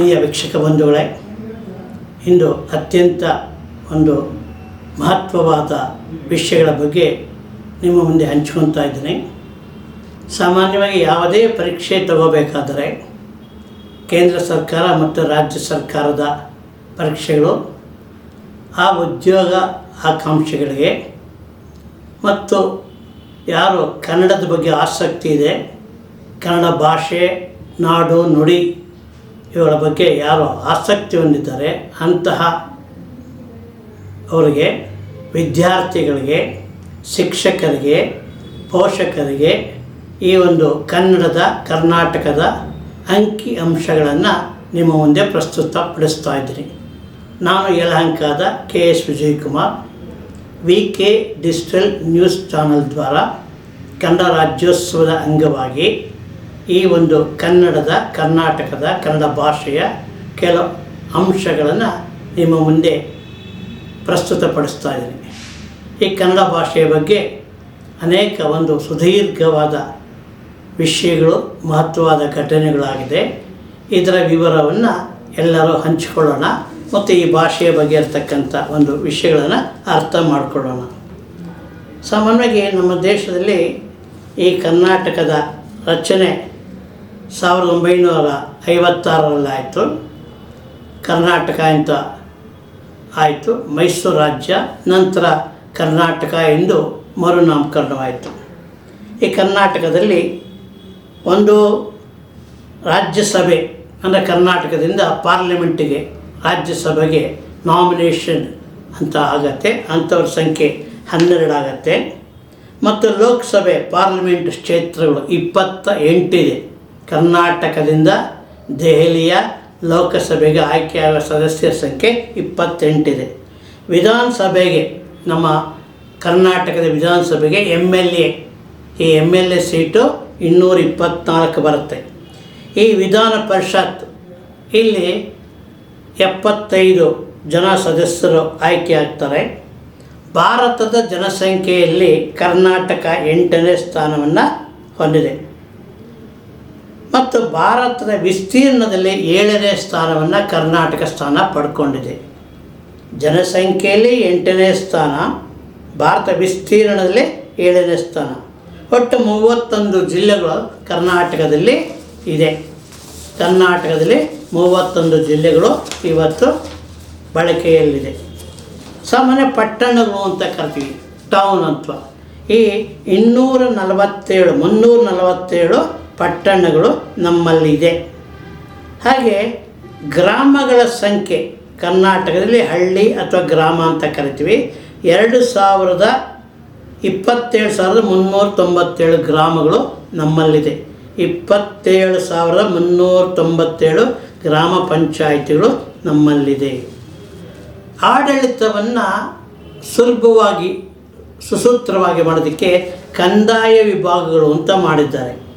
ಆತ್ಮೀಯ ವೀಕ್ಷಕ ಬಂಧುಗಳೇ, ಇಂದು ಅತ್ಯಂತ ಒಂದು ಮಹತ್ವವಾದ ವಿಷಯಗಳ ಬಗ್ಗೆ ನಿಮ್ಮ ಮುಂದೆ ಹಂಚ್ಕೊತಾ ಇದ್ದೀನಿ. ಸಾಮಾನ್ಯವಾಗಿ ಯಾವುದೇ ಪರೀಕ್ಷೆ ತಗೋಬೇಕಾದರೆ ಕೇಂದ್ರ ಸರ್ಕಾರ ಮತ್ತು ರಾಜ್ಯ ಸರ್ಕಾರದ ಪರೀಕ್ಷೆಗಳು, ಆ ಉದ್ಯೋಗ ಆಕಾಂಕ್ಷೆಗಳಿಗೆ ಮತ್ತು ಯಾರು ಕನ್ನಡದ ಬಗ್ಗೆ ಆಸಕ್ತಿ ಇದೆ, ಕನ್ನಡ ಭಾಷೆ, ನಾಡು, ನುಡಿ ಇವುಗಳ ಬಗ್ಗೆ ಯಾರು ಆಸಕ್ತಿ ಹೊಂದಿದ್ದಾರೆ ಅಂತಹ ಅವರಿಗೆ ವಿದ್ಯಾರ್ಥಿಗಳಿಗೆ, ಶಿಕ್ಷಕರಿಗೆ, ಪೋಷಕರಿಗೆ ಈ ಒಂದು ಕನ್ನಡದ, ಕರ್ನಾಟಕದ ಅಂಕಿ ಅಂಶಗಳನ್ನು ನಿಮ್ಮ ಮುಂದೆ ಪ್ರಸ್ತುತಪಡಿಸ್ತಾ ಇದ್ದೀನಿ. ನಾನು ಯಲಹಂಕದ K S Vijayakumar, V K digital news channel ದ್ವಾರ ಕನ್ನಡ ರಾಜ್ಯೋತ್ಸವದ ಅಂಗವಾಗಿ ಈ ಒಂದು ಕನ್ನಡದ, ಕರ್ನಾಟಕದ, ಕನ್ನಡ ಭಾಷೆಯ ಕೆಲವು ಅಂಶಗಳನ್ನು ನಿಮ್ಮ ಮುಂದೆ ಪ್ರಸ್ತುತಪಡಿಸ್ತಾ ಇದ್ದೀನಿ. ಈ ಕನ್ನಡ ಭಾಷೆಯ ಬಗ್ಗೆ ಅನೇಕ ಒಂದು ಸುದೀರ್ಘವಾದ ವಿಷಯಗಳು, ಮಹತ್ವವಾದ ಘಟನೆಗಳಾಗಿದೆ. ಇದರ ವಿವರವನ್ನು ಎಲ್ಲರೂ ಹಂಚಿಕೊಳ್ಳೋಣ. ಮತ್ತು ಈ ಭಾಷೆಯ ಬಗ್ಗೆ ಇರತಕ್ಕಂಥ ಒಂದು ವಿಷಯಗಳನ್ನು ಅರ್ಥ ಮಾಡಿಕೊಳ್ಳೋಣ. ಸಾಮಾನ್ಯವಾಗಿ ನಮ್ಮ ದೇಶದಲ್ಲಿ ಈ ಕರ್ನಾಟಕದ ರಚನೆ ಸಾವಿರದ ಒಂಬೈನೂರ ಐವತ್ತಾರರಲ್ಲಾಯಿತು ಕರ್ನಾಟಕ ಅಂತ ಆಯಿತು. ಮೈಸೂರು ರಾಜ್ಯ, ನಂತರ ಕರ್ನಾಟಕ ಎಂದು ಮರುನಾಮಕರಣವಾಯಿತು. ಈ ಕರ್ನಾಟಕದಲ್ಲಿ ಒಂದು ರಾಜ್ಯಸಭೆ, ಅಂದರೆ ಕರ್ನಾಟಕದಿಂದ ಪಾರ್ಲಿಮೆಂಟಿಗೆ ರಾಜ್ಯಸಭೆಗೆ ನಾಮಿನೇಷನ್ ಅಂತ ಆಗತ್ತೆ. ಅಂಥವ್ರ ಸಂಖ್ಯೆ ಹನ್ನೆರಡು ಆಗತ್ತೆ. ಮತ್ತು ಲೋಕಸಭೆ, ಪಾರ್ಲಿಮೆಂಟ್ ಕ್ಷೇತ್ರಗಳು ಇಪ್ಪತ್ತ ಎಂಟಿದೆ. ಕರ್ನಾಟಕದಿಂದ ದೆಹಲಿಯ ಲೋಕಸಭೆಗೆ ಆಯ್ಕೆಯಾದ ಸದಸ್ಯರ ಸಂಖ್ಯೆ ಇಪ್ಪತ್ತೆಂಟಿದೆ. ವಿಧಾನಸಭೆಗೆ, ನಮ್ಮ ಕರ್ನಾಟಕದ ವಿಧಾನಸಭೆಗೆ ಎಂ ಎಲ್ ಎ ಈ ಎಂ ಎಲ್ ಎ ಸೀಟು ಇನ್ನೂರ ಇಪ್ಪತ್ತ್ನಾಲ್ಕು ಬರುತ್ತೆ. ಈ ವಿಧಾನ ಪರಿಷತ್ ಇಲ್ಲಿ ಎಪ್ಪತ್ತೈದು ಜನ ಸದಸ್ಯರು ಆಯ್ಕೆ ಆಗ್ತಾರೆ. ಭಾರತದ ಜನಸಂಖ್ಯೆಯಲ್ಲಿ ಕರ್ನಾಟಕ ಎಂಟನೇ ಸ್ಥಾನವನ್ನು ಹೊಂದಿದೆ. ಮತ್ತು ಭಾರತದ ವಿಸ್ತೀರ್ಣದಲ್ಲಿ ಏಳನೇ ಸ್ಥಾನವನ್ನು ಕರ್ನಾಟಕ ಸ್ಥಾನ ಪಡ್ಕೊಂಡಿದೆ. ಜನಸಂಖ್ಯೆಯಲ್ಲಿ ಎಂಟನೇ ಸ್ಥಾನ, ಭಾರತ ವಿಸ್ತೀರ್ಣದಲ್ಲಿ ಏಳನೇ ಸ್ಥಾನ. ಒಟ್ಟು ಮೂವತ್ತೊಂದು ಜಿಲ್ಲೆಗಳು ಕರ್ನಾಟಕದಲ್ಲಿ ಇದೆ. ಕರ್ನಾಟಕದಲ್ಲಿ ಮೂವತ್ತೊಂದು ಜಿಲ್ಲೆಗಳು ಇವತ್ತು ಬಳಕೆಯಲ್ಲಿದೆ. ಸಾಮಾನ್ಯ ಪಟ್ಟಣಗಳು ಅಂತ ಕರಿತೀವಿ ಟೌನ್ ಅಂತ. ಈ ಇನ್ನೂರ ನಲವತ್ತೇಳು, ಮುನ್ನೂರ ನಲವತ್ತೇಳು ಪಟ್ಟಣಗಳು ನಮ್ಮಲ್ಲಿದೆ. ಹಾಗೆ ಗ್ರಾಮಗಳ ಸಂಖ್ಯೆ, ಕರ್ನಾಟಕದಲ್ಲಿ ಹಳ್ಳಿ ಅಥವಾ ಗ್ರಾಮ ಅಂತ ಕರಿತೀವಿ, ಎರಡು ಸಾವಿರದ ಇಪ್ಪತ್ತೇಳು ಸಾವಿರದ ಮುನ್ನೂರ ತೊಂಬತ್ತೇಳು ಗ್ರಾಮಗಳು ನಮ್ಮಲ್ಲಿದೆ. ಇಪ್ಪತ್ತೇಳು ಸಾವಿರದ ಮುನ್ನೂರ ತೊಂಬತ್ತೇಳು ಗ್ರಾಮ ಪಂಚಾಯಿತಿಗಳು ನಮ್ಮಲ್ಲಿದೆ. ಆಡಳಿತವನ್ನು ಸುಲಭವಾಗಿ, ಸುಸೂತ್ರವಾಗಿ ಮಾಡೋದಕ್ಕೆ ಕಂದಾಯ ವಿಭಾಗಗಳು ಅಂತ ಮಾಡಿದ್ದಾರೆ.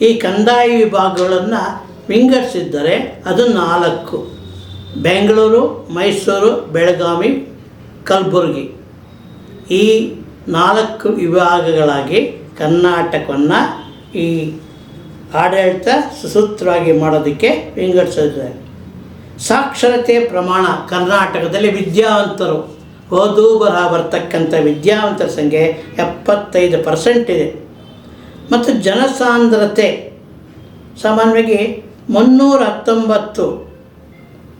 ಈ ಕಂದಾಯ ವಿಭಾಗಗಳನ್ನು ವಿಂಗಡಿಸಿದ್ದರೆ ಅದು ನಾಲ್ಕು. ಬೆಂಗಳೂರು, ಮೈಸೂರು, ಬೆಳಗಾವಿ, ಕಲಬುರಗಿ. ಈ ನಾಲ್ಕು ವಿಭಾಗಗಳಾಗಿ ಕರ್ನಾಟಕವನ್ನು ಈ ಆಡಳಿತ ಸುಸೂತ್ರವಾಗಿ ಮಾಡೋದಕ್ಕೆ ವಿಂಗಡಿಸಿದ್ದಾರೆ. ಸಾಕ್ಷರತೆ ಪ್ರಮಾಣ ಕರ್ನಾಟಕದಲ್ಲಿ ವಿದ್ಯಾವಂತರು. ಓದು ಬರಹ ಬರ್ತಕ್ಕಂಥ ವಿದ್ಯಾವಂತರ ಸಂಖ್ಯೆ ಎಪ್ಪತ್ತೈದು ಪರ್ಸೆಂಟ್ ಇದೆ. ಮತ್ತು ಜನಸಾಂದ್ರತೆ ಸಾಮಾನ್ಯವಾಗಿ ಮುನ್ನೂರ ಹತ್ತೊಂಬತ್ತು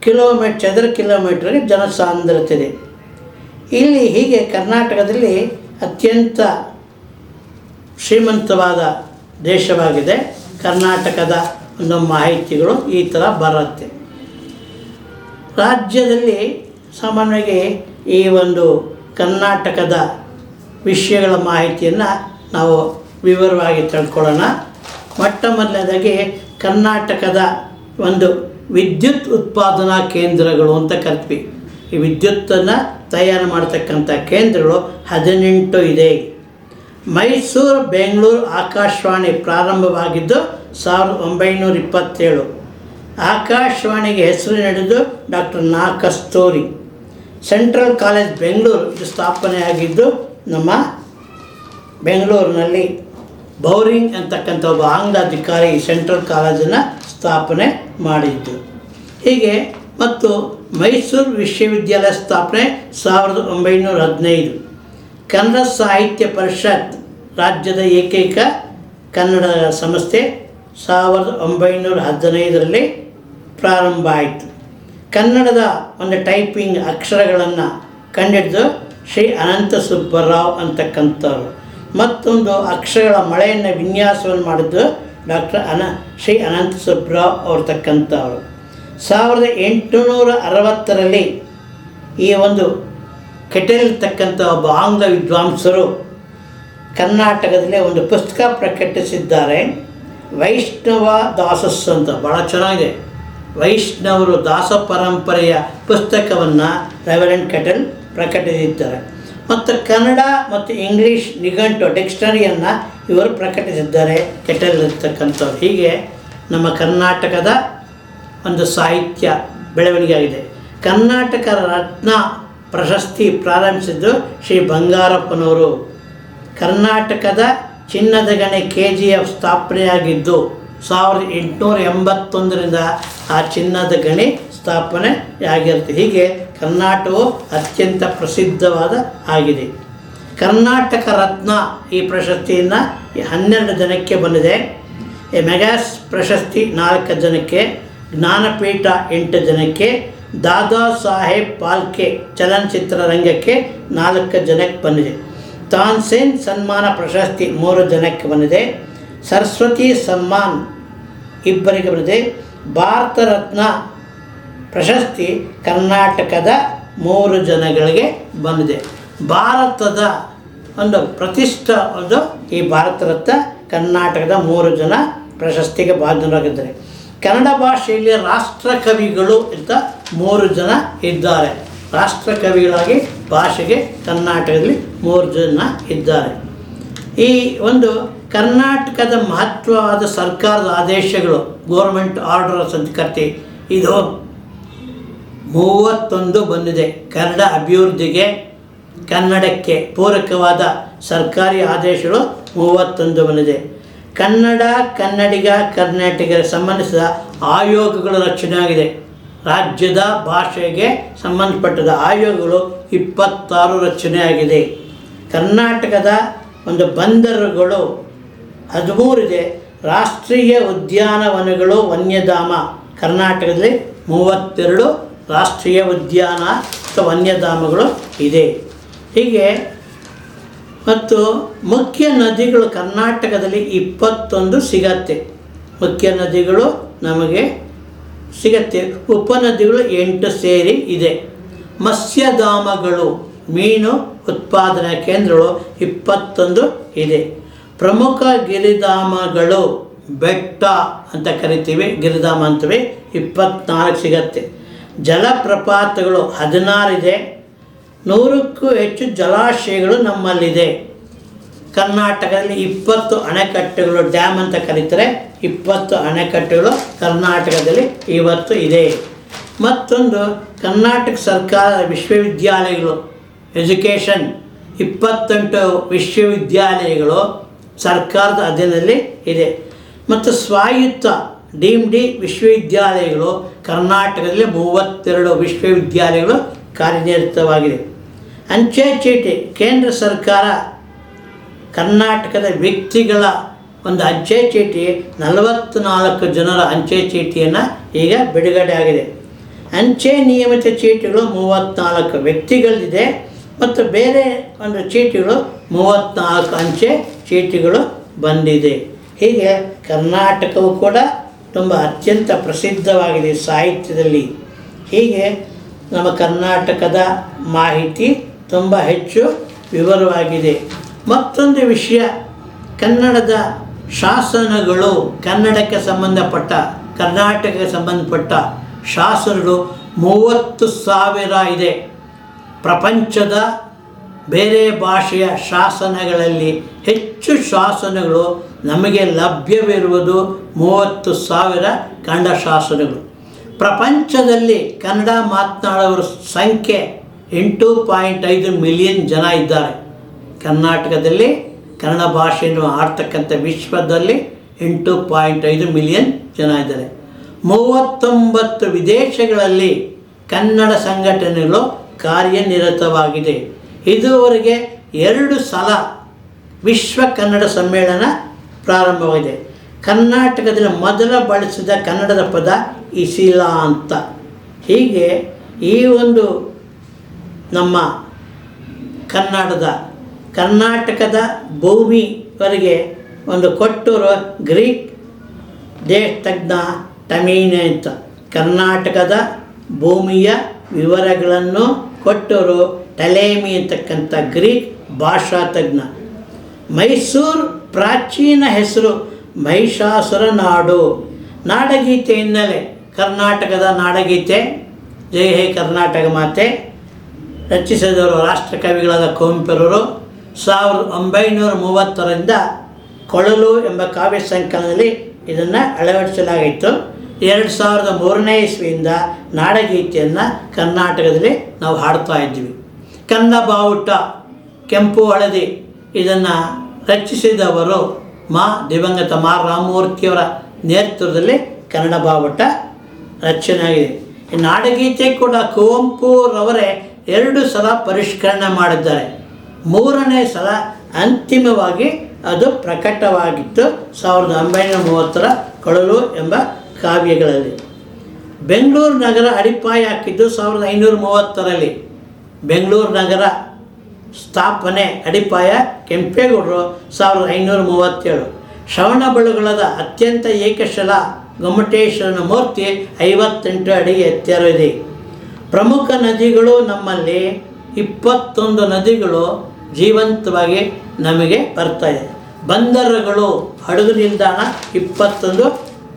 ಕಿಲೋಮೀಟ್ ಚದರ ಕಿಲೋಮೀಟ್ರಿಗೆ ಜನಸಾಂದ್ರತೆ ಇದೆ. ಇಲ್ಲಿ ಹೀಗೆ ಕರ್ನಾಟಕದಲ್ಲಿ ಅತ್ಯಂತ ಶ್ರೀಮಂತವಾದ ದೇಶವಾಗಿದೆ. ಕರ್ನಾಟಕದ ಒಂದು ಮಾಹಿತಿಗಳು ಈ ಥರ ಬರುತ್ತೆ. ರಾಜ್ಯದಲ್ಲಿ ಸಾಮಾನ್ಯವಾಗಿ ಈ ಒಂದು ಕರ್ನಾಟಕದ ವಿಷಯಗಳ ಮಾಹಿತಿಯನ್ನು ನಾವು ವಿವರವಾಗಿ ತಿಳ್ಕೊಳ್ಳೋಣ. ಮೊಟ್ಟ ಮೊದಲನೇದಾಗಿ ಕರ್ನಾಟಕದ ಒಂದು ವಿದ್ಯುತ್ ಉತ್ಪಾದನಾ ಕೇಂದ್ರಗಳು ಅಂತ ಕರಿತೀವಿ. ಈ ವಿದ್ಯುತ್ತನ್ನು ತಯಾರು ಮಾಡತಕ್ಕಂಥ ಕೇಂದ್ರಗಳು ಹದಿನೆಂಟು ಇದೆ. ಮೈಸೂರು, ಬೆಂಗಳೂರು, ಆಕಾಶವಾಣಿ ಪ್ರಾರಂಭವಾಗಿದ್ದು ಸಾವಿರದ ಒಂಬೈನೂರ ಇಪ್ಪತ್ತೇಳು. ಆಕಾಶವಾಣಿಗೆ ಹೆಸರು ನೀಡಿದ್ದು doctor Na Kasturi central college Bengaluru ಸ್ಥಾಪನೆಯಾಗಿದ್ದು ನಮ್ಮ ಬೆಂಗಳೂರಿನಲ್ಲಿ ಬೌರಿಂಗ್ ಅಂತಕ್ಕಂಥ ಒಬ್ಬ ಆಂಗ್ಲ ಅಧಿಕಾರಿ ಸೆಂಟ್ರಲ್ ಕಾಲೇಜನ್ನು ಸ್ಥಾಪನೆ ಮಾಡಿದ್ದು. ಹೀಗೆ ಮತ್ತು ಮೈಸೂರು ವಿಶ್ವವಿದ್ಯಾಲಯ ಸ್ಥಾಪನೆ ಸಾವಿರದ ಒಂಬೈನೂರ ಹದಿನೈದು. ಕನ್ನಡ ಸಾಹಿತ್ಯ ಪರಿಷತ್ ರಾಜ್ಯದ ಏಕೈಕ ಕನ್ನಡ ಸಂಸ್ಥೆ ಸಾವಿರದ ಒಂಬೈನೂರ ಹದಿನೈದರಲ್ಲಿ ಪ್ರಾರಂಭ ಆಯಿತು. ಕನ್ನಡದ ಒಂದು ಟೈಪಿಂಗ್ ಅಕ್ಷರಗಳನ್ನು ಕಂಡಿಡಿದು ಶ್ರೀ ಅನಂತ ಸುಬ್ಬರಾವ್ ಅಂತಕ್ಕಂಥವ್ರು. ಮತ್ತೊಂದು ಅಕ್ಷರಗಳ ಮಳೆಯನ್ನು ವಿನ್ಯಾಸವನ್ನು ಮಾಡಿದ್ದು ಡಾಕ್ಟರ್ ಅನ, ಶ್ರೀ ಅನಂತ ಸುಬ್ರಾವ್ ಅವ್ರತಕ್ಕಂಥವರು. ಸಾವಿರದ ಎಂಟುನೂರ ಅರವತ್ತರಲ್ಲಿ ಈ ಒಂದು ಕೆಟಲಿರ್ತಕ್ಕಂಥ ತಕ್ಕಂಥ ಒಬ್ಬ ಆಂಗ್ಲ ವಿದ್ವಾಂಸರು ಕರ್ನಾಟಕದಲ್ಲಿ ಒಂದು ಪುಸ್ತಕ ಪ್ರಕಟಿಸಿದ್ದಾರೆ. ವೈಷ್ಣವ ದಾಸಸ್ ಅಂತ ಭಾಳ ಚೆನ್ನಾಗಿದೆ. ವೈಷ್ಣವರು ದಾಸ ಪರಂಪರೆಯ ಪುಸ್ತಕವನ್ನು ರೆವರೆಂಟ್ ಕೆಟಲ್ ಪ್ರಕಟಿಸಿದ್ದಾರೆ. ಮತ್ತು ಕನ್ನಡ ಮತ್ತು ಇಂಗ್ಲೀಷ್ ನಿಘಂಟು ಡಿಕ್ಷನರಿಯನ್ನು ಇವರು ಪ್ರಕಟಿಸಿದ್ದಾರೆ, ಕೆಟ್ಟಲ್ಲಿರ್ತಕ್ಕಂಥವ್ರು. ಹೀಗೆ ನಮ್ಮ ಕರ್ನಾಟಕದ ಒಂದು ಸಾಹಿತ್ಯ ಬೆಳವಣಿಗೆ ಆಗಿದೆ ಕರ್ನಾಟಕ ರತ್ನ ಪ್ರಶಸ್ತಿ ಪ್ರಾರಂಭಿಸಿದ್ದು ಶ್ರೀ ಬಂಗಾರಪ್ಪನವರು. ಕರ್ನಾಟಕದ ಚಿನ್ನದ ಗಣೆ ಕೆ ಜಿ ಎಫ್ ಸ್ಥಾಪನೆಯಾಗಿದ್ದು ಸಾವಿರದ ಎಂಟುನೂರ ಎಂಬತ್ತೊಂದರಿಂದ ಆ ಚಿನ್ನದ ಗಣಿ ಸ್ಥಾಪನೆ ಆಗಿರುತ್ತೆ ಹೀಗೆ ಕರ್ನಾಟಕವು ಅತ್ಯಂತ ಪ್ರಸಿದ್ಧವಾದ ಆಗಿದೆ. ಕರ್ನಾಟಕ ರತ್ನ ಈ ಪ್ರಶಸ್ತಿಯನ್ನು ಹನ್ನೆರಡು ಜನಕ್ಕೆ ಬಂದಿದೆ. ಮೆಗಾಸ್ ಪ್ರಶಸ್ತಿ ನಾಲ್ಕು ಜನಕ್ಕೆ, ಜ್ಞಾನಪೀಠ ಎಂಟು ಜನಕ್ಕೆ, ದಾದಾ ಸಾಹೇಬ್ ಪಾಲ್ಕೆ ಚಲನಚಿತ್ರ ರಂಗಕ್ಕೆ ನಾಲ್ಕು ಜನಕ್ಕೆ ಬಂದಿದೆ. ತಾನ್ಸೇನ್ ಸನ್ಮಾನ ಪ್ರಶಸ್ತಿ ಮೂರು ಜನಕ್ಕೆ ಬಂದಿದೆ. ಸರಸ್ವತಿ ಸಮ್ಮಾನ್ ಇಬ್ಬರಿಗೆ ಬರುತ್ತೆ ಭಾರತ ರತ್ನ ಪ್ರಶಸ್ತಿ ಕರ್ನಾಟಕದ ಮೂರು ಜನಗಳಿಗೆ ಬಂದಿದೆ. ಭಾರತದ ಒಂದು ಪ್ರತಿಷ್ಠ ಒಂದು ಈ ಭಾರತ ರತ್ನ ಕರ್ನಾಟಕದ ಮೂರು ಜನ ಪ್ರಶಸ್ತಿಗೆ ಬಾಧ್ಯರಾಗಿದ್ದಾರೆ ಕನ್ನಡ ಭಾಷೆಯಲ್ಲಿ ರಾಷ್ಟ್ರಕವಿಗಳು ಅಂತ ಮೂರು ಜನ ಇದ್ದಾರೆ. ರಾಷ್ಟ್ರಕವಿಗಳಾಗಿ ಭಾಷೆಗೆ ಕರ್ನಾಟಕದಲ್ಲಿ ಮೂರು ಜನ ಇದ್ದಾರೆ. ಈ ಒಂದು ಕರ್ನಾಟಕದ ಮಹತ್ವವಾದ ಸರ್ಕಾರದ ಆದೇಶಗಳು ಗೋರ್ಮೆಂಟ್ ಆರ್ಡರ್ಸ್ ಅಂತ ಕರ್ತಿ ಇದು ಮೂವತ್ತೊಂದು ಬಂದಿದೆ. ಕನ್ನಡ ಅಭಿವೃದ್ಧಿಗೆ, ಕನ್ನಡಕ್ಕೆ ಪೂರಕವಾದ ಸರ್ಕಾರಿ ಆದೇಶಗಳು ಮೂವತ್ತೊಂದು ಬಂದಿದೆ. ಕನ್ನಡ, ಕನ್ನಡಿಗ ಕರ್ನಾಟಕಕ್ಕೆ ಸಂಬಂಧಿಸಿದ ಆಯೋಗಗಳ ರಚನೆ ಆಗಿದೆ. ರಾಜ್ಯದ ಭಾಷೆಗೆ ಸಂಬಂಧಪಟ್ಟದ ಆಯೋಗಗಳು ಇಪ್ಪತ್ತಾರು ರಚನೆ ಆಗಿದೆ. ಕರ್ನಾಟಕದ ಒಂದು ಬಂದರುಗಳು ಹದಿಮೂರಿದೆ ರಾಷ್ಟ್ರೀಯ ಉದ್ಯಾನವನಗಳು ವನ್ಯಧಾಮ. ಕರ್ನಾಟಕದಲ್ಲಿ ಮೂವತ್ತೆರಡು ರಾಷ್ಟ್ರೀಯ ಉದ್ಯಾನ ಅಥವಾ ವನ್ಯಧಾಮಗಳು ಇದೆ. ಹೀಗೆ ಮತ್ತು ಮುಖ್ಯ ನದಿಗಳು ಕರ್ನಾಟಕದಲ್ಲಿ ಇಪ್ಪತ್ತೊಂದು ಸಿಗತ್ತೆ. ಮುಖ್ಯ ನದಿಗಳು ನಮಗೆ ಸಿಗತ್ತೆ. ಉಪನದಿಗಳು ಎಂಟು ಸೇರಿ ಇದೆ. ಮತ್ಸ್ಯಧಾಮಗಳು, ಮೀನು ಉತ್ಪಾದನಾ ಕೇಂದ್ರಗಳು ಇಪ್ಪತ್ತೊಂದು ಇದೆ. ಪ್ರಮುಖ ಗಿರಿಧಾಮಗಳು ಬೆಟ್ಟ ಅಂತ ಕರಿತೀವಿ, ಗಿರಿಧಾಮ ಅಂತೀವಿ, ಇಪ್ಪತ್ನಾಲ್ಕು ಸಿಗತ್ತೆ. ಜಲಪ್ರಪಾತಗಳು ಹದಿನಾರಿದೆ, ನೂರಕ್ಕೂ ಹೆಚ್ಚು ಜಲಾಶಯಗಳು ನಮ್ಮಲ್ಲಿದೆ. ಕರ್ನಾಟಕದಲ್ಲಿ ಇಪ್ಪತ್ತು ಅಣೆಕಟ್ಟುಗಳು ಡ್ಯಾಮ್ ಅಂತ ಕರೀತಾರೆ, ಇಪ್ಪತ್ತು ಅಣೆಕಟ್ಟುಗಳು ಕರ್ನಾಟಕದಲ್ಲಿ ಇವತ್ತು ಇದೆ. ಮತ್ತೊಂದು, ಕರ್ನಾಟಕ ಸರ್ಕಾರ ವಿಶ್ವವಿದ್ಯಾಲಯಗಳು, ಎಜುಕೇಷನ್, ಇಪ್ಪತ್ತೆಂಟು ವಿಶ್ವವಿದ್ಯಾಲಯಗಳು ಸರ್ಕಾರದ ಅಧೀನದಲ್ಲಿ ಇದೆ. ಮತ್ತು ಸ್ವಾಯತ್ತ ಡಿಮ್ ಡಿ ವಿಶ್ವವಿದ್ಯಾಲಯಗಳು ಕರ್ನಾಟಕದಲ್ಲಿ ಮೂವತ್ತೆರಡು ವಿಶ್ವವಿದ್ಯಾಲಯಗಳು ಕಾರ್ಯನಿರತವಾಗಿದೆ. ಅಂಚೆ ಚೀಟಿ ಕೇಂದ್ರ ಸರ್ಕಾರ ಕರ್ನಾಟಕದ ವ್ಯಕ್ತಿಗಳ ಒಂದು ಅಂಚೆ ಚೀಟಿ ನಲವತ್ತ್ನಾಲ್ಕು ಜನರ ಅಂಚೆ ಚೀಟಿಯನ್ನು ಈಗ ಬಿಡುಗಡೆ ಆಗಿದೆ. ಅಂಚೆ ನಿಯಮಿತ ಚೀಟಿಗಳು ಮೂವತ್ತ್ನಾಲ್ಕು ವ್ಯಕ್ತಿಗಳಿದೆ ಮತ್ತು ಬೇರೆ ಒಂದು ಚೀಟಿಗಳು ಮೂವತ್ತ್ನಾಲ್ಕು ಅಂಚೆ ಚೀಟಿಗಳು ಬಂದಿದೆ. ಹೀಗೆ ಕರ್ನಾಟಕವು ಕೂಡ ತುಂಬ ಅತ್ಯಂತ ಪ್ರಸಿದ್ಧವಾಗಿದೆ ಸಾಹಿತ್ಯದಲ್ಲಿ. ಹೀಗೆ ನಮ್ಮ ಕರ್ನಾಟಕದ ಮಾಹಿತಿ ತುಂಬ ಹೆಚ್ಚು ವಿವರವಾಗಿದೆ. ಮತ್ತೊಂದು ವಿಷಯ, ಕನ್ನಡದ ಶಾಸನಗಳು ಕನ್ನಡಕ್ಕೆ ಸಂಬಂಧಪಟ್ಟ, ಕರ್ನಾಟಕಕ್ಕೆ ಸಂಬಂಧಪಟ್ಟ ಶಾಸನಗಳು ಮೂವತ್ತು ಸಾವಿರ ಇದೆ. ಪ್ರಪಂಚದ ಬೇರೆ ಭಾಷೆಯ ಶಾಸನಗಳಲ್ಲಿ ಹೆಚ್ಚು ಶಾಸನಗಳು ನಮಗೆ ಲಭ್ಯವಿರುವುದು ಮೂವತ್ತು ಸಾವಿರ ಕನ್ನಡ ಶಾಸನಗಳು. ಪ್ರಪಂಚದಲ್ಲಿ ಕನ್ನಡ ಮಾತನಾಡುವವರ ಸಂಖ್ಯೆ ಎಂಟು ಪಾಯಿಂಟ್ ಐದು ಮಿಲಿಯನ್ ಜನ ಇದ್ದಾರೆ. ಕರ್ನಾಟಕದಲ್ಲಿ ಕನ್ನಡ ಭಾಷೆಯನ್ನು ಆಡ್ತಕ್ಕಂಥ ವಿಶ್ವದಲ್ಲಿ ಎಂಟು ಪಾಯಿಂಟ್ ಐದು ಮಿಲಿಯನ್ ಜನ ಇದ್ದಾರೆ. ಮೂವತ್ತೊಂಬತ್ತು ವಿದೇಶಗಳಲ್ಲಿ ಕನ್ನಡ ಸಂಘಟನೆಗಳು ಕಾರ್ಯನಿರತವಾಗಿದೆ. ಇದುವರೆಗೆ ಎರಡು ಸಲ ವಿಶ್ವ ಕನ್ನಡ ಸಮ್ಮೇಳನ ಪ್ರಾರಂಭವಾಗಿದೆ. ಕರ್ನಾಟಕದಲ್ಲಿ ಮೊದಲ ಬಳಸಿದ ಕನ್ನಡದ ಪದ ಇಸಿಲಾ ಅಂತ. ಹೀಗೆ ಈ ಒಂದು ನಮ್ಮ ಕನ್ನಡದ ಕರ್ನಾಟಕದ ಭೂಮಿವರೆಗೆ ಒಂದು ಕೊಟ್ಟೂರು ಗ್ರೀಕ್ ದೇಶ ತಜ್ಞ ಟಮೀನೆ ಅಂತ. ಕರ್ನಾಟಕದ ಭೂಮಿಯ ವಿವರಗಳನ್ನು ಕೊಟ್ಟವರು ಟಲೇಮಿ ಅಂತಕ್ಕಂಥ ಗ್ರೀಕ್ ಭಾಷಾ ತಜ್ಞ. ಮೈಸೂರು ಪ್ರಾಚೀನ ಹೆಸರು ಮಹಿಷಾಸುರ ನಾಡು. ನಾಡಗೀತೆ ಹಿನ್ನೆಲೆ ಕರ್ನಾಟಕದ ನಾಡಗೀತೆ. ಜೈ ಹೇ ಕರ್ನಾಟಕ ಮಾತೆ. ರಚಿಸಿದವರು ರಾಷ್ಟ್ರಕವಿಗಳಾದ ಕುವೆಂಪುರವರು ಸಾವಿರದ ಒಂಬೈನೂರ ಮೂವತ್ತರಿಂದ ಕೊಳಲು ಎಂಬ ಕಾವ್ಯ ಸಂಕಲನದಲ್ಲಿ ಇದನ್ನು ಅಳವಡಿಸಲಾಗಿತ್ತು. ಎರಡು ಸಾವಿರದ ಮೂರನೇ ಇಸ್ವಿಯಿಂದ ನಾಡಗೀತೆಯನ್ನು ಕರ್ನಾಟಕದಲ್ಲಿ ನಾವು ಹಾಡ್ತಾ ಇದ್ವಿ ಕನ್ನಡ ಬಾವುಟ ಕೆಂಪು ಹಳದಿ ಇದನ್ನು ರಚಿಸಿದವರು ಮಾ. ದಿವಂಗತ ಮಾ. ರಾಮಮೂರ್ತಿಯವರ ನೇತೃತ್ವದಲ್ಲಿ ಕನ್ನಡ ಬಾವುಟ ರಚನೆಯಾಗಿದೆ. ಈ ನಾಡಗೀತೆ ಕೂಡ ಕುವೆಂಪುರವರೇ ಎರಡು ಸಲ ಪರಿಷ್ಕರಣೆ ಮಾಡಿದ್ದಾರೆ. ಮೂರನೇ ಸಲ ಅಂತಿಮವಾಗಿ ಅದು ಪ್ರಕಟವಾಗಿತ್ತು ಸಾವಿರದ ಒಂಬೈನೂರ ಮೂವತ್ತರ ಕೊಳಲು ಎಂಬ ಕಾವ್ಯಗಳಲ್ಲಿ. ಬೆಂಗಳೂರು ನಗರ ಅಡಿಪಾಯ ಹಾಕಿದ್ದು ಸಾವಿರದ ಐನೂರ ಮೂವತ್ತರಲ್ಲಿ. ಬೆಂಗಳೂರು ನಗರ ಸ್ಥಾಪನೆ ಅಡಿಪಾಯ ಕೆಂಪೇಗೌಡರು ಸಾವಿರದ ಐನೂರ ಮೂವತ್ತೇಳು. ಶ್ರವಣಬೆಳಗೊಳದ ಅತ್ಯಂತ ಏಕಶಲ ಗೊಮ್ಮಟೇಶ್ವರನ ಮೂರ್ತಿ ಐವತ್ತೆಂಟು ಅಡಿ ಎತ್ತರವಿದೆ. ಪ್ರಮುಖ ನದಿಗಳು ನಮ್ಮಲ್ಲಿ ಇಪ್ಪತ್ತೊಂದು ನದಿಗಳು ಜೀವಂತವಾಗಿ ನಮಗೆ ಬರ್ತಾಯಿದೆ ಬಂದರುಗಳು ಹಡಗು ನಿಲ್ದಾಣ ಇಪ್ಪತ್ತೊಂದು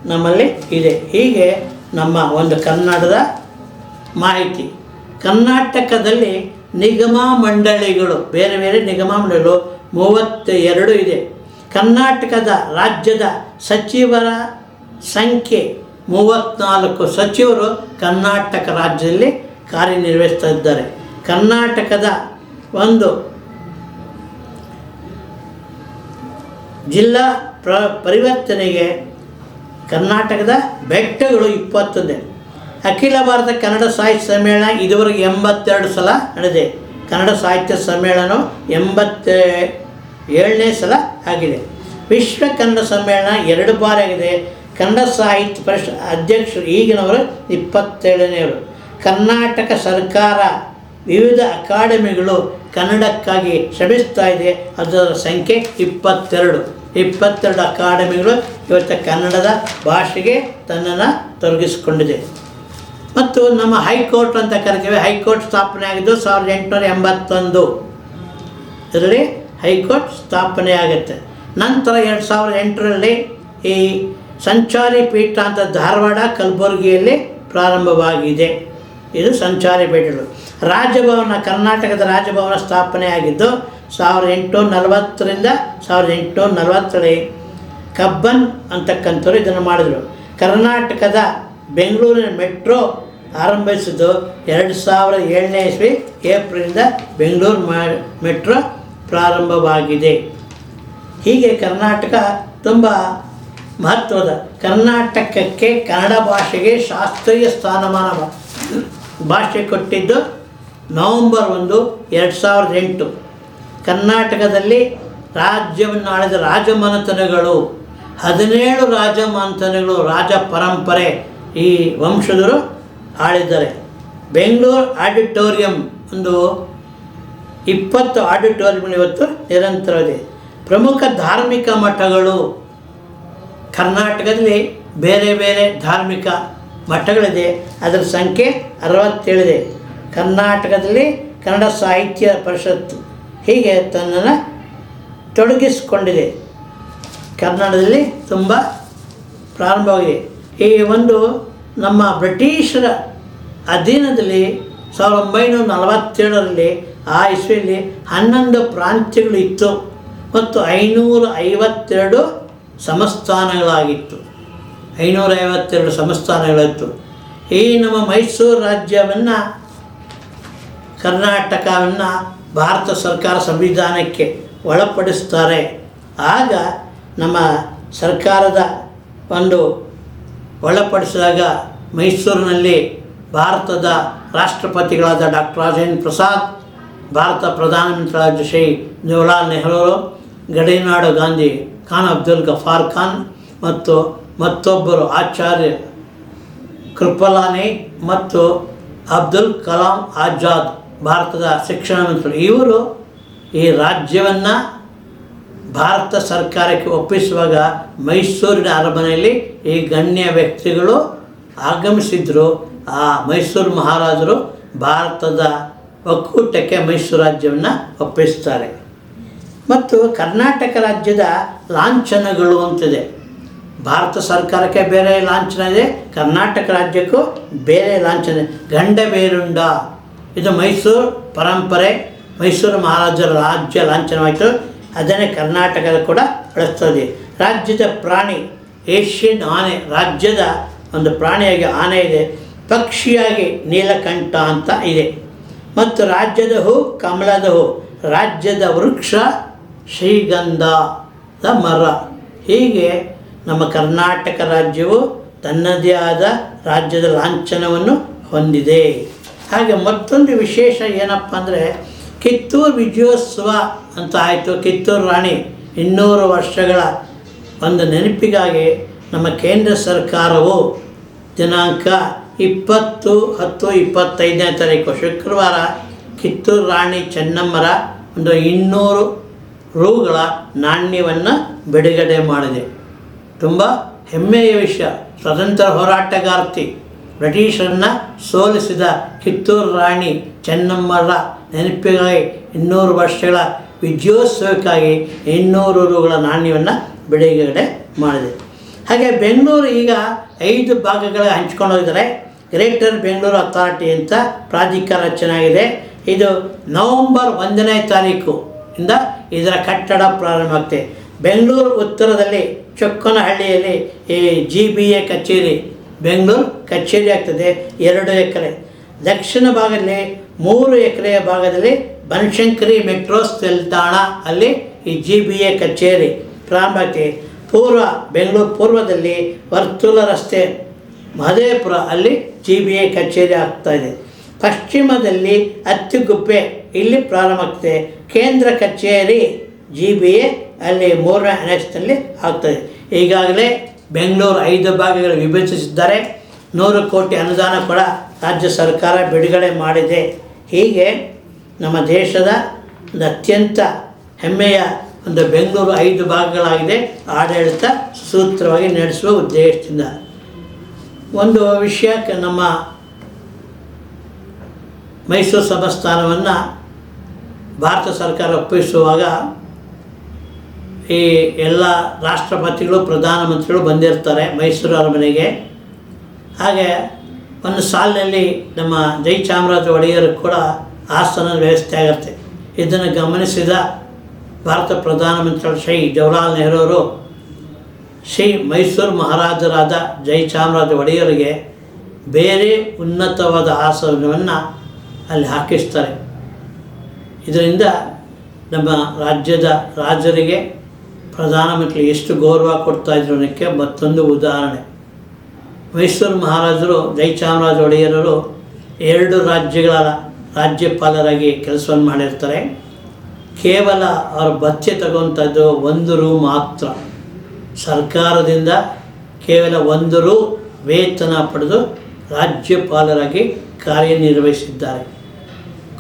ನಮ್ಮಲ್ಲಿ ಇದೆ. ಹೀಗೆ ನಮ್ಮ ಒಂದು ಕನ್ನಡದ ಮಾಹಿತಿ. ಕರ್ನಾಟಕದಲ್ಲಿ ನಿಗಮ ಮಂಡಳಿಗಳು, ಬೇರೆ ಬೇರೆ ನಿಗಮ ಮಂಡಳಿಗಳು ಮೂವತ್ತ ಎರಡು ಇದೆ. ಕರ್ನಾಟಕದ ರಾಜ್ಯದ ಸಚಿವರ ಸಂಖ್ಯೆ ಮೂವತ್ತ್ನಾಲ್ಕು ಸಚಿವರು ಕರ್ನಾಟಕ ರಾಜ್ಯದಲ್ಲಿ ಕಾರ್ಯನಿರ್ವಹಿಸ್ತಾ ಇದ್ದಾರೆ ಕರ್ನಾಟಕದ ಒಂದು ಜಿಲ್ಲಾ ಪ್ರ, ಪರಿವರ್ತನೆಗೆ ಕರ್ನಾಟಕದ ಬೆಟ್ಟಗಳು ಇಪ್ಪತ್ತೊಂದೇ. ಅಖಿಲ ಭಾರತ ಕನ್ನಡ ಸಾಹಿತ್ಯ ಸಮ್ಮೇಳನ ಇದುವರೆಗೆ ಎಂಬತ್ತೆರಡು ಸಲ ನಡೆದಿದೆ. ಕನ್ನಡ ಸಾಹಿತ್ಯ ಸಮ್ಮೇಳನ ಎಂಬತ್ತ ಏಳನೇ ಸಲ ಆಗಿದೆ. ವಿಶ್ವ ಕನ್ನಡ ಸಮ್ಮೇಳನ ಎರಡು ಬಾರಿ ಆಗಿದೆ. ಕನ್ನಡ ಸಾಹಿತ್ಯ ಪರಿಷತ್ ಅಧ್ಯಕ್ಷರು ಈಗಿನವರು ಇಪ್ಪತ್ತೇಳನೆಯವರು. ಕರ್ನಾಟಕ ಸರ್ಕಾರ ವಿವಿಧ ಅಕಾಡೆಮಿಗಳು ಕನ್ನಡಕ್ಕಾಗಿ ಶ್ರಮಿಸ್ತಾ ಇದೆ. ಅದರ ಸಂಖ್ಯೆ ಇಪ್ಪತ್ತೆರಡು. ಇಪ್ಪತ್ತೆರಡು ಅಕಾಡೆಮಿಗಳು ಇವತ್ತು ಕನ್ನಡದ ಭಾಷೆಗೆ ತನ್ನನ್ನು ತೊಡಗಿಸಿಕೊಂಡಿದೆ. ಮತ್ತು ನಮ್ಮ ಹೈಕೋರ್ಟ್ ಅಂತ ಕರಿತೀವಿ ಹೈಕೋರ್ಟ್ ಸ್ಥಾಪನೆ ಆಗಿದ್ದು ಸಾವಿರದ ಎಂಟುನೂರ ಎಂಬತ್ತೊಂದು. ಇದರಲ್ಲಿ ಹೈಕೋರ್ಟ್ ಸ್ಥಾಪನೆ ಆಗುತ್ತೆ. ನಂತರ ಎರಡು ಸಾವಿರದ ಎಂಟರಲ್ಲಿ ಈ ಸಂಚಾರಿ ಪೀಠ ಅಂತ ಧಾರವಾಡ, ಕಲಬುರಗಿಯಲ್ಲಿ ಪ್ರಾರಂಭವಾಗಿದೆ. ಇದು ಸಂಚಾರಿ ಪೀಠಗಳು. ರಾಜಭವನ, ಕರ್ನಾಟಕದ ರಾಜಭವನ ಸ್ಥಾಪನೆ ಆಗಿದ್ದು ಸಾವಿರದ ಎಂಟುನೂರ ನಲವತ್ತರಿಂದ ಸಾವಿರದ ಎಂಟುನೂರ ನಲವತ್ತರಲ್ಲಿ ಕಬ್ಬನ್ ಅಂತಕ್ಕಂಥವ್ರು ಇದನ್ನು ಮಾಡಿದರು. ಕರ್ನಾಟಕದ ಬೆಂಗಳೂರಿನ ಮೆಟ್ರೋ ಆರಂಭಿಸಿದ್ದು ಎರಡು ಸಾವಿರದ ಏಳನೇ ಇಸ್ವಿ ಏಪ್ರಿಲಿಂದ ಬೆಂಗಳೂರು ಮೆಟ್ರೋ ಪ್ರಾರಂಭವಾಗಿದೆ. ಹೀಗೆ ಕರ್ನಾಟಕ ತುಂಬ ಮಹತ್ವದ ಕರ್ನಾಟಕಕ್ಕೆ ಕನ್ನಡ ಭಾಷೆಗೆ ಶಾಸ್ತ್ರೀಯ ಸ್ಥಾನಮಾನ ಭಾಷೆ ಕೊಟ್ಟಿದ್ದು ನವಂಬರ್ ಒಂದು ಎರಡು ಸಾವಿರದ ಎಂಟು. ಕರ್ನಾಟಕದಲ್ಲಿ ರಾಜ್ಯವನ್ನು ಆಳಿದ ರಾಜಮನೆತನಗಳು, ಹದಿನೇಳು ರಾಜಮನೆತನಗಳು, ರಾಜ ಪರಂಪರೆ ಈ ವಂಶದರು ಆಳಿದ್ದಾರೆ. ಬೆಂಗಳೂರು ಆಡಿಟೋರಿಯಂ ಒಂದು ಇಪ್ಪತ್ತು ಆಡಿಟೋರಿಯಂ ಇವತ್ತು ನಿರಂತರವಿದೆ ಪ್ರಮುಖ ಧಾರ್ಮಿಕ ಮಠಗಳು ಕರ್ನಾಟಕದಲ್ಲಿ ಬೇರೆ ಬೇರೆ ಧಾರ್ಮಿಕ ಮಠಗಳಿದೆ. ಅದರ ಸಂಖ್ಯೆ ಅರವತ್ತೇಳಿದೆ. ಕರ್ನಾಟಕದಲ್ಲಿ ಕನ್ನಡ ಸಾಹಿತ್ಯ ಪರಿಷತ್ತು ಹೀಗೆ ತನ್ನನ್ನು ತೊಡಗಿಸಿಕೊಂಡಿದೆ. ಕನ್ನಡದಲ್ಲಿ ತುಂಬ ಪ್ರಾರಂಭವಾಗಿದೆ. ಈ ಒಂದು ನಮ್ಮ ಬ್ರಿಟಿಷರ ಅಧೀನದಲ್ಲಿ ಸಾವಿರದ ಒಂಬೈನೂರ ನಲವತ್ತೇಳರಲ್ಲಿ ಆ ಇಸ್ವಿಯಲ್ಲಿ ಹನ್ನೊಂದು ಪ್ರಾಂತ್ಯಗಳು ಇತ್ತು. ಮತ್ತು ಐನೂರ ಐವತ್ತೆರಡು ಸಂಸ್ಥಾನಗಳಾಗಿತ್ತು. ಐನೂರ ಐವತ್ತೆರಡು ಸಂಸ್ಥಾನಗಳಿತ್ತು ಈ ನಮ್ಮ ಮೈಸೂರು ರಾಜ್ಯವನ್ನು, ಕರ್ನಾಟಕವನ್ನು ಭಾರತ ಸರ್ಕಾರ ಸಂವಿಧಾನಕ್ಕೆ ಒಳಪಡಿಸ್ತಾರೆ. ಆಗ ನಮ್ಮ ಸರ್ಕಾರದ ಒಂದು ಒಳಪಡಿಸಿದಾಗ ಮೈಸೂರಿನಲ್ಲಿ ಭಾರತದ ರಾಷ್ಟ್ರಪತಿಗಳಾದ ಡಾಕ್ಟರ್ ರಾಜೇಂದ್ರ ಪ್ರಸಾದ್, ಭಾರತ ಪ್ರಧಾನಮಂತ್ರಿಗಳಾದ ಶ್ರೀ ಜವಾಹರ್ಲಾಲ್ ನೆಹರು, ಗಡಿನಾಡು ಗಾಂಧಿ ಖಾನ್ ಅಬ್ದುಲ್ ಗಫಾರ್ ಖಾನ್ ಮತ್ತು ಮತ್ತೊಬ್ಬರು ಆಚಾರ್ಯ ಕೃಪಲಾನಿ ಮತ್ತು ಅಬ್ದುಲ್ ಕಲಾಂ ಆಜಾದ್, ಭಾರತದ ಶಿಕ್ಷಣ ಮಂತ್ರಿ. ಇವರು ಈ ರಾಜ್ಯವನ್ನು ಭಾರತ ಸರ್ಕಾರಕ್ಕೆ ಒಪ್ಪಿಸುವಾಗ ಮೈಸೂರಿನ ಅರಮನೆಯಲ್ಲಿ ಈ ಗಣ್ಯ ವ್ಯಕ್ತಿಗಳು ಆಗಮಿಸಿದ್ರು. ಆ ಮೈಸೂರು ಮಹಾರಾಜರು ಭಾರತದ ಒಕ್ಕೂಟಕ್ಕೆ ಮೈಸೂರು ರಾಜ್ಯವನ್ನು ಒಪ್ಪಿಸ್ತಾರೆ. ಮತ್ತು ಕರ್ನಾಟಕ ರಾಜ್ಯದ ಲಾಂಛನಗಳು ಅಂತಿದೆ. ಭಾರತ ಸರ್ಕಾರಕ್ಕೆ ಬೇರೆ ಲಾಂಛನ ಇದೆ, ಕರ್ನಾಟಕ ರಾಜ್ಯಕ್ಕೂ ಬೇರೆ ಲಾಂಛನ ಇದೆ. ಗಂಡ ಬೇರುಂಡ ಇದು ಮೈಸೂರು ಪರಂಪರೆ, ಮೈಸೂರು ಮಹಾರಾಜರ ರಾಜ್ಯ ಲಾಂಛನವಾಯಿತು. ಅದನ್ನೇ ಕರ್ನಾಟಕದ ಕೂಡ ಬಳಸ್ತದೆ ರಾಜ್ಯದ ಪ್ರಾಣಿ, ಏಷ್ಯನ್ ಆನೆ, ರಾಜ್ಯದ ಒಂದು ಪ್ರಾಣಿಯಾಗಿ ಆನೆ ಇದೆ. ಪಕ್ಷಿಯಾಗಿ ನೀಲಕಂಠ ಅಂತ ಇದೆ. ಮತ್ತು ರಾಜ್ಯದ ಹೂ, ಕಮಲದ ಹೂ. ರಾಜ್ಯದ ವೃಕ್ಷ ಶ್ರೀಗಂಧದ ಮರ. ಹೀಗೆ ನಮ್ಮ ಕರ್ನಾಟಕ ರಾಜ್ಯವು ತನ್ನದೇ ಆದ ರಾಜ್ಯದ ಲಾಂಛನವನ್ನು ಹೊಂದಿದೆ. ಹಾಗೆ ಮತ್ತೊಂದು ವಿಶೇಷ ಏನಪ್ಪ ಅಂದರೆ ಕಿತ್ತೂರು ವಿಜಯೋತ್ಸವ ಅಂತ ಆಯಿತು. ಕಿತ್ತೂರು ರಾಣಿ, ಇನ್ನೂರು ವರ್ಷಗಳ ಒಂದು ನೆನಪಿಗಾಗಿ ನಮ್ಮ ಕೇಂದ್ರ ಸರ್ಕಾರವು ದಿನಾಂಕ ಇಪ್ಪತ್ತು ಹತ್ತು ಇಪ್ಪತ್ತೈದನೇ ತಾರೀಕು ಶುಕ್ರವಾರ ಕಿತ್ತೂರು ರಾಣಿ ಚೆನ್ನಮ್ಮರ ಒಂದು ಇನ್ನೂರು ರೂಗಳ ನಾಣ್ಯವನ್ನು ಬಿಡುಗಡೆ ಮಾಡಿದೆ. ತುಂಬ ಹೆಮ್ಮೆಯ ವಿಷಯ. ಸ್ವತಂತ್ರ ಹೋರಾಟಗಾರ್ತಿ ಬ್ರಿಟಿಷರನ್ನು ಸೋಲಿಸಿದ ಕಿತ್ತೂರು ರಾಣಿ ಚೆನ್ನಮ್ಮರ ನೆನಪಿಗಾಗಿ ಇನ್ನೂರು ವರ್ಷಗಳ ವಿಜಯೋತ್ಸವಕ್ಕಾಗಿ ಇನ್ನೂರು ರುಗಳ ನಾಣ್ಯವನ್ನು ಬಿಡುಗಡೆ ಮಾಡಿದೆ. ಹಾಗೆ ಬೆಂಗಳೂರು ಈಗ ಐದು ಭಾಗಗಳ ಹಂಚ್ಕೊಂಡು ಹೋಗಿದ್ದಾರೆ. ಗ್ರೇಟರ್ ಬೆಂಗಳೂರು ಅಥಾರಿಟಿ ಅಂತ ಪ್ರಾಧಿಕಾರ ಚೆನ್ನಾಗಿದೆ ಇದು ನವಂಬರ್ ಒಂದನೇ ತಾರೀಕು ಇಂದ ಇದರ ಕಟ್ಟಡ ಪ್ರಾರಂಭ ಆಗ್ತದೆ. ಬೆಂಗಳೂರು ಉತ್ತರದಲ್ಲಿ ಚೊಕ್ಕನಹಳ್ಳಿಯಲ್ಲಿ ಈ ಜಿ ಬಿ ಎ ಕಚೇರಿ, ಬೆಂಗಳೂರು ಕಚೇರಿ ಆಗ್ತದೆ ಎರಡು ಎಕರೆ. ದಕ್ಷಿಣ ಭಾಗದಲ್ಲಿ ಮೂರು ಎಕರೆಯ ಭಾಗದಲ್ಲಿ ಬನಶಂಕರಿ ಮೆಟ್ರೋ ನಿಲ್ದಾಣ ಅಲ್ಲಿ ಈ ಜಿ ಬಿ ಎ ಕಚೇರಿ ಪ್ರಾರಂಭಕ್ಕೆ ಪೂರ್ವ ಬೆಂಗಳೂರು ಪೂರ್ವದಲ್ಲಿ ವರ್ತುಲ ರಸ್ತೆ ಮಹದೇವಪುರ ಅಲ್ಲಿ ಜಿ ಬಿ ಎ ಕಚೇರಿ ಆಗ್ತಾ ಇದೆ. ಪಶ್ಚಿಮದಲ್ಲಿ ಅತ್ತಿಗುಪ್ಪೆ ಇಲ್ಲಿ ಪ್ರಾರಂಭಕ್ಕೆ ಕೇಂದ್ರ ಕಚೇರಿ ಜಿ ಬಿ ಎ ಅಲ್ಲಿ ಮೂರನೇ ಅನೆಕ್ಸ್ನಲ್ಲಿ ಆಗ್ತದೆ. ಈಗಾಗಲೇ ಬೆಂಗಳೂರು ಐದು ಭಾಗಗಳು ವಿಭಜಿಸಿದ್ದಾರೆ. ನೂರು ಕೋಟಿ ಅನುದಾನ ಕೂಡ ರಾಜ್ಯ ಸರ್ಕಾರ ಬಿಡುಗಡೆ ಮಾಡಿದೆ. ಹೀಗೆ ನಮ್ಮ ದೇಶದ ಒಂದು ಅತ್ಯಂತ ಹೆಮ್ಮೆಯ ಒಂದು ಬೆಂಗಳೂರು ಐದು ಭಾಗಗಳಾಗಿದೆ. ಆಡಳಿತ ಸೂತ್ರವಾಗಿ ನಡೆಸುವ ಉದ್ದೇಶದಿಂದ. ಒಂದು ವಿಷಯಕ್ಕೆ ನಮ್ಮ ಮೈಸೂರು ಸಂಸ್ಥಾನವನ್ನು ಭಾರತ ಸರ್ಕಾರ ಒಪ್ಪಿಸುವಾಗ ಈ ಎಲ್ಲ ರಾಷ್ಟ್ರಪತಿಗಳು, ಪ್ರಧಾನಮಂತ್ರಿಗಳು ಬಂದಿರ್ತಾರೆ ಮೈಸೂರು ಅರಮನೆಗೆ. ಹಾಗೆ ಒಂದು ಸಾಲಿನಲ್ಲಿ ನಮ್ಮ ಜೈ ಚಾಮರಾಜ ಒಡೆಯರು ಕೂಡ ಆಸನದ ವ್ಯವಸ್ಥೆ ಆಗುತ್ತೆ. ಇದನ್ನು ಗಮನಿಸಿದ ಭಾರತ ಪ್ರಧಾನಮಂತ್ರಿಗಳು ಶ್ರೀ ಜವಾಹರ್ಲಾಲ್ ನೆಹರೂರು ಶ್ರೀ ಮೈಸೂರು ಮಹಾರಾಜರಾದ ಜಯಚಾಮರಾಜ ಒಡೆಯರಿಗೆ ಬೇರೆ ಉನ್ನತವಾದ ಆಸನವನ್ನು ಅಲ್ಲಿ ಹಾಕಿಸ್ತಾರೆ. ಇದರಿಂದ ನಮ್ಮ ರಾಜ್ಯದ ರಾಜರಿಗೆ ಪ್ರಧಾನಮಂತ್ರಿ ಎಷ್ಟು ಗೌರವ ಕೊಡ್ತಾ ಇದ್ರು ಅನ್ನೋಕ್ಕೆ ಮತ್ತೊಂದು ಉದಾಹರಣೆ. ಮೈಸೂರು ಮಹಾರಾಜರು ಜೈಚಾಮರಾಜ ಒಡೆಯರರು ಎರಡು ರಾಜ್ಯಗಳ ರಾಜ್ಯಪಾಲರಾಗಿ ಕೆಲಸವನ್ನು ಮಾಡಿರ್ತಾರೆ. ಕೇವಲ ಅವರ ಭತ್ಯೆ ತಗೊಂಥದ್ದು ಒಂದು ರೂ ಮಾತ್ರ. ಸರ್ಕಾರದಿಂದ ಕೇವಲ ಒಂದು ರೂ ವೇತನ ಪಡೆದು ರಾಜ್ಯಪಾಲರಾಗಿ ಕಾರ್ಯನಿರ್ವಹಿಸಿದ್ದಾರೆ.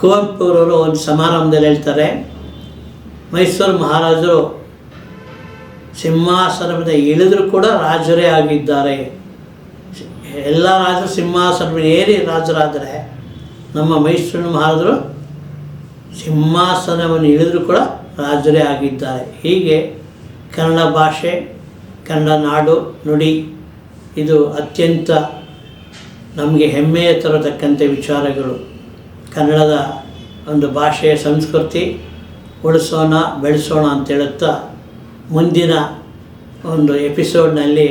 ಕುವೆಂಪುರವರು ಒಂದು ಸಮಾರಂಭದಲ್ಲಿ ಹೇಳ್ತಾರೆ, ಮೈಸೂರು ಮಹಾರಾಜರು ಸಿಂಹಾಸನದಿಂದ ಇಳಿದರೂ ಕೂಡ ರಾಜರೇ ಆಗಿದ್ದಾರೆ. ಎಲ್ಲ ರಾಜರು ಸಿಂಹಾಸನ ಏರಿ ರಾಜರಾದರೆ ನಮ್ಮ ಮೈಸೂರಿನ ಮಹಾರಾಜರು ಸಿಂಹಾಸನವನ್ನು ಇಳಿದರೂ ಕೂಡ ರಾಜರೇ ಆಗಿದ್ದಾರೆ. ಹೀಗೆ ಕನ್ನಡ ಭಾಷೆ, ಕನ್ನಡ ನಾಡು, ನುಡಿ ಇದು ಅತ್ಯಂತ ನಮಗೆ ಹೆಮ್ಮೆಯ ತರತಕ್ಕಂಥ ವಿಚಾರಗಳು. ಕನ್ನಡದ ಒಂದು ಭಾಷೆಯ ಸಂಸ್ಕೃತಿ ಉಳಿಸೋಣ, ಬೆಳೆಸೋಣ ಅಂತ ಹೇಳುತ್ತಾ ಮುಂದಿನ ಒಂದು ಎಪಿಸೋಡ್ನಲ್ಲಿ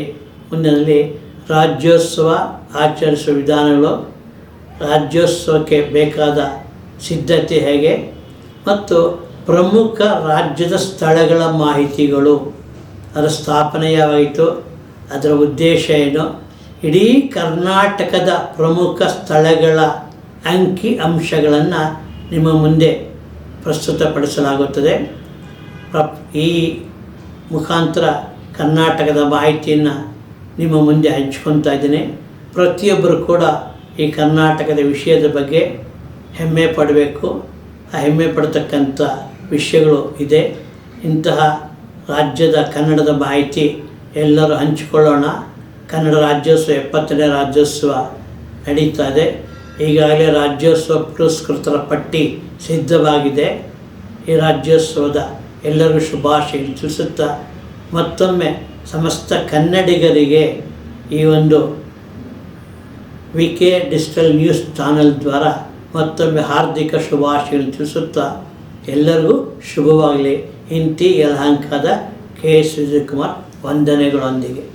ಮುಂದಿನಲ್ಲಿ ರಾಜ್ಯೋತ್ಸವ ಆಚರಿಸುವ ವಿಧಾನಗಳು, ರಾಜ್ಯೋತ್ಸವಕ್ಕೆ ಬೇಕಾದ ಸಿದ್ಧತೆ ಹೇಗೆ, ಮತ್ತು ಪ್ರಮುಖ ರಾಜ್ಯದ ಸ್ಥಳಗಳ ಮಾಹಿತಿಗಳು, ಅದರ ಸ್ಥಾಪನೆ ಯಾವಾಯಿತು, ಅದರ ಉದ್ದೇಶ ಏನು, ಇಡೀ ಕರ್ನಾಟಕದ ಪ್ರಮುಖ ಸ್ಥಳಗಳ ಅಂಕಿ ಅಂಶಗಳನ್ನು ನಿಮ್ಮ ಮುಂದೆ ಪ್ರಸ್ತುತಪಡಿಸಲಾಗುತ್ತದೆ. ಈ ಮುಖಾಂತರ ಕರ್ನಾಟಕದ ಮಾಹಿತಿಯನ್ನು ನಿಮ್ಮ ಮುಂದೆ ಹಂಚ್ಕೊತಾ ಇದ್ದೀನಿ. ಪ್ರತಿಯೊಬ್ಬರು ಕೂಡ ಈ ಕರ್ನಾಟಕದ ವಿಷಯದ ಬಗ್ಗೆ ಹೆಮ್ಮೆ ಪಡಬೇಕು. ಆ ಹೆಮ್ಮೆ ಪಡ್ತಕ್ಕಂಥ ವಿಷಯಗಳು ಇದೆ. ಇಂತಹ ರಾಜ್ಯದ ಕನ್ನಡದ ಮಾಹಿತಿ ಎಲ್ಲರೂ ಹಂಚಿಕೊಳ್ಳೋಣ. ಕನ್ನಡ ರಾಜ್ಯೋತ್ಸವ, ಎಪ್ಪತ್ತನೇ ರಾಜ್ಯೋತ್ಸವ ನಡೀತಾ ಇದೆ. ಈಗಾಗಲೇ ರಾಜ್ಯೋತ್ಸವ ಪುರಸ್ಕೃತರ ಪಟ್ಟಿ ಸಿದ್ಧವಾಗಿದೆ. ಈ ರಾಜ್ಯೋತ್ಸವದ ಎಲ್ಲರಿಗೂ ಶುಭಾಶಯ ತಿಳಿಸುತ್ತಾ ಮತ್ತೊಮ್ಮೆ ಸಮಸ್ತ ಕನ್ನಡಿಗರಿಗೆ ಈ ಒಂದು V K digital news channel ದ್ವಾರ ಮತ್ತೊಮ್ಮೆ ಹಾರ್ದಿಕ ಶುಭಾಶಯಗಳನ್ನು ತಿಳಿಸುತ್ತಾ ಎಲ್ಲರಿಗೂ ಶುಭವಾಗಲಿ. ಇಂತಿ ಯಲಹಂಕದ ಕೆ. ಎಸ್ ವಿಜಯಕುಮಾರ್ ವಂದನೆಗಳೊಂದಿಗೆ.